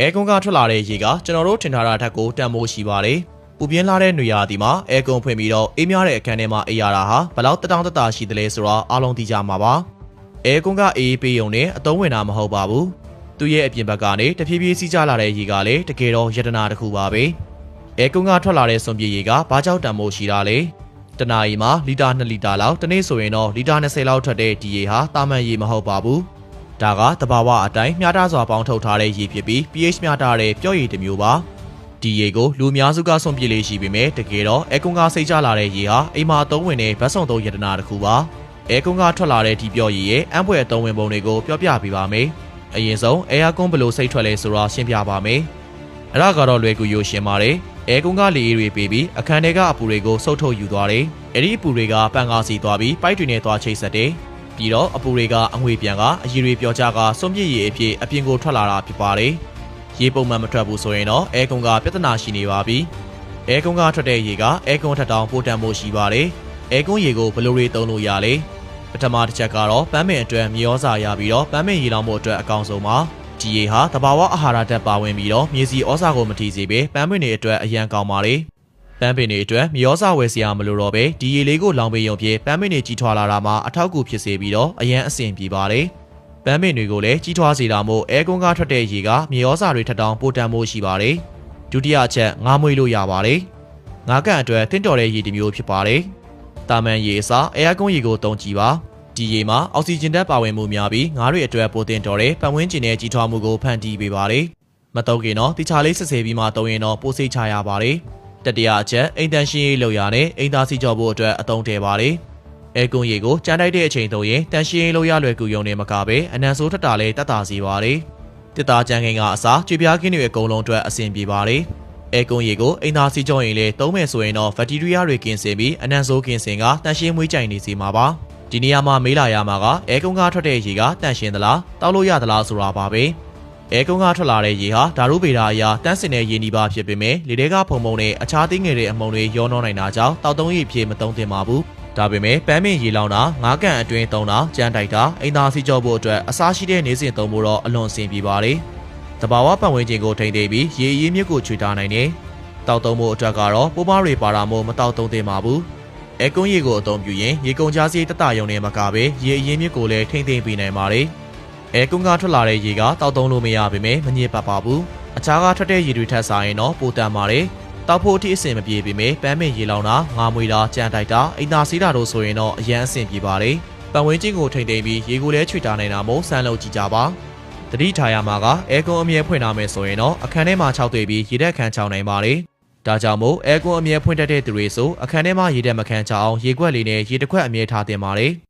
အဲကွန်ကထွက်လာတဲ့ရေကကျွန်တော်တို့ထင်ထားတာထက်ကိုတန်ဖိုးရှိပါတယ်ပူပြင်းလာတဲ့နေရာဒီမှာအဲကွန်ဖွင့်ပြီးတော့အေးမြတဲ့အခန်းထဲမှာအေးရတာဟာဘယ်လောက်တတောင်တတာရှိသလဲဆိုတာအားလုံးသိကြမှာပါအဲကွန်ကအေးပေးုံနဲ့အသုံးဝင်တာမဟုတ်ပါဘူးသူ့ရဲ့အပြင်ဘက်ကနေတဖြည်းဖြည်းစီးကျလာတဲ့ရေကလည်းတကယ်တော့ယတနာတစ်ခုပါပဲအဲကွန်ကထွက်လာတဲ့စွန်ပြေရေကဘာကြောင့်တန်ဖိုးရှိတာလဲတနာရီမှာလီတာ2လီတာလောက်တနေ့ဆိုရင်တော့လီတာ20လောက်ထွက်တဲ့ဒီရေဟာတာမန်ရေမဟုတ်ပါဘူး ဒါကတဘာဝအတိုင်းမျှတစွာပေါင်းထုတ်ထားတဲ့ရေဖြစ်ပြီး pH မျှတတဲ့ပျော့ရည်တစ်မျိုးပါဒီရေကိုလူအများစုကစွန့်ပစ်လေးရှိပေမဲ့တကယ်တော့အဲကွန်ကစိတ်ချလာတဲ့ရေဟာအိမ်မှာအသုံးဝင်တဲ့ဗတ်စုံသုံးယတနာတစ်ခုပါအဲကွန်ကထွက်လာတဲ့ဒီပျော့ရည်ရဲ့အံပွဲအသုံးဝင်ပုံတွေကိုပြောပြပေးပါမယ်အရင်ဆုံးအဲယာကွန်ဘယ်လိုစိတ်ထွက်လဲဆိုတာရှင်းပြပါမယ်အဲ့ဒါကတော့လွယ်ကူရိုးရှင်းပါတယ်အဲကွန်ကလေအေးတွေပေးပြီးအခန်းထဲကအပူတွေကိုစုပ်ထုတ်ယူသွားတယ်အဲ့ဒီအပူတွေကပန်ကားစီသွားပြီးပိုက်တွေနဲ့သွားချိတ်ဆက်တယ် ပြီးတော့အပူတွေကအငွေပြန်ကအရည်တွေပျော်ကြကစွန့်ပစ်ရည်အဖြစ်အပြင်ကိုထွက်လာတာဖြစ်ပါတယ်။ရေပုံမှန်မထွက်ဘူးဆိုရင်တော့အဲကွန်ကပြဿနာရှိနေပါပြီ။အဲကွန်ကထွက်တဲ့ရေကအဲကွန်ထက်တောင်ပိုတန်ဖို့ရှိပါတယ်။အဲကွန်ရေကိုဘယ်လိုတွေသုံးလို့ရလဲ။ပထမတစ်ချက်ကတော့ပန်းမင်အတွက်မြေဩဇာရပြီးတော့ပန်းမင်ရေလောင်မှုအတွက်အကောင်းဆုံးပါ။ဒီရေဟာတဘာဝအာဟာရဓာတ်ပါဝင်ပြီးတော့မြေစီဩဇာကိုမထိစေဘဲပန်းမင်တွေအတွက်အရန်ကောင်းပါလေ။ ပန်းပင်တွေအတွက်မြေဩဇဝယ်စရာမလိုတော့ပဲဒီရေလေးကိုလောင်ပေးရုံဖြင့်ပန်းပင်တွေကြီးထွားလာတာမှာအထောက်အကူဖြစ်စေပြီးတော့အရန်အဆင်ပြေပါတယ်။ပန်းပင်တွေကိုလည်းကြီးထွားစေတာမို့အဲကွန်ကထွက်တဲ့ရေကမြေဩဇတွေထက်တောင်ပိုတန်ဖို့ရှိပါတယ်။ဒုတိယအချက်ငါးမွေးလို့ရပါတယ်။ငါးကန်အတွက်တင့်တော်တဲ့ရေတစ်မျိုးဖြစ်ပါတယ်။တာမန်ရေအစားအဲကွန်ရေကိုသုံးကြည့်ပါ။ဒီရေမှာအောက်ဆီဂျင်ဓာတ်ပါဝင်မှုများပြီးငါးတွေအတွက်ပိုတင်တော်တဲ့ပတ်ဝန်းကျင်ရဲ့ကြီးထွားမှုကိုဖန်တီးပေးပါတယ်။မတော့ခင်တော့တခြားလေးစစ်ဆေးပြီးမှသုံးရင်တော့ပိုစိတ်ချရပါတယ်။ တတိယအချက်အိမ်တန်ရှင်းရေးလုပ်ရတဲ့အိမ်သားစီကြောဖို့အတွက်အသုံးထည့်ပါတယ်။အဲကွန်ရေကိုကြမ်းတိုက်တဲ့အချိန်သုံးရင်တန်ရှင်းရေးလုပ်ရလွယ်ကူရုံနဲ့မကပဲအနံဆိုးထက်တာလည်းတက်တာစီပါတယ်။တစ်သားကြမ်းခင်းကအစားကြွေပြားခင်းတွေအကုန်လုံးအတွက်အဆင်ပြေပါတယ်။အဲကွန်ရေကိုအိမ်သားစီကြောရင်လေသုံးမယ်ဆိုရင်တော့ဘက်တီးရီးယားတွေကင်းစင်ပြီးအနံဆိုးကင်းစင်ကတန်ရှင်းမွေးကြိုင်နေစီမှာပါ။ဒီနေရာမှာမေးလာရမှာကအဲကွန်ကထွက်တဲ့ရေကတန်ရှင်းသလားတောက်လို့ရသလားဆိုတာပါပဲ။ အဲကုန်းကထွက်လာတဲ့ရေဟာဓာရုဗေဒအရာတန်းစင်တဲ့ရေနီပါဖြစ်ပေမဲ့လေထဲကဖုံဖုံနဲ့အခြားသိငယ်တဲ့အမုံတွေရောနှောနိုင်တာကြောင့်တောက်သုံးရေဖြစ်မသုံးသင့်ပါဘူး။ဒါပေမဲ့ပန်းမင်ရေလောင်တာငါးကန်အတွင်းသုံးတာကြမ်းတိုက်တာအိမ်သာစီကြောဖို့အတွက်အစားရှိတဲ့နေစဉ်သုံးဖို့တော့အလွန်အဆင်ပြေပါတယ်။တဘာဝပတ်ဝန်းကျင်ကိုထိန်းသိမ်းပြီးရေအရင်းမြစ်ကိုချွေထားနိုင်တယ်။တောက်သုံးဖို့အတွက်ကတော့ပိုးမတွေပါတာမို့မတောက်သုံးသင့်ပါဘူး။အဲကုန်းရေကိုအသုံးပြုရင်ရေကုန်ကြားစီတတယုံနဲ့မကပဲရေအရင်းမြစ်ကိုလည်းထိန်းသိမ်းပေးနိုင်ပါတယ်။ အဲကွန်ကထွက်လာတဲ့ရေကတောက်သုံးလို့မရပါပဲမညစ်ပတ်ပါဘူးအခြားကထွက်တဲ့ရေတွေထက်စားရင်တော့ပိုတန်ပါတယ်တောက်ဖို့အထိအဆင်မပြေပေမဲ့ပန်းမင်ရေလောင်တာငါမွေတာကြံတိုက်တာအိမ်သာစီးတာတို့ဆိုရင်တော့အရန်အဆင်ပြေပါတယ်ပတ်ဝန်းကျင်ကိုထိမ့်သိမ်းပြီးရေကိုလည်းချွေတာနိုင်တာမို့ဆန်းလုပ်ကြည့်ကြပါတတိထားရမှာကအဲကွန်အမြဲဖွင့်ထားမယ်ဆိုရင်တော့အခန်းထဲမှာခြောက်တွေ့ပြီးရေတက်ခန်းချောင်းနိုင်ပါတယ်ဒါကြောင့်မို့အဲကွန်အမြဲဖွင့်တတ်တဲ့သူတွေဆိုအခန်းထဲမှာရေတက်မခန်းချအောင်ရေခွက်လေးနဲ့ရေတစ်ခွက်အမြဲထားတင်ပါတယ်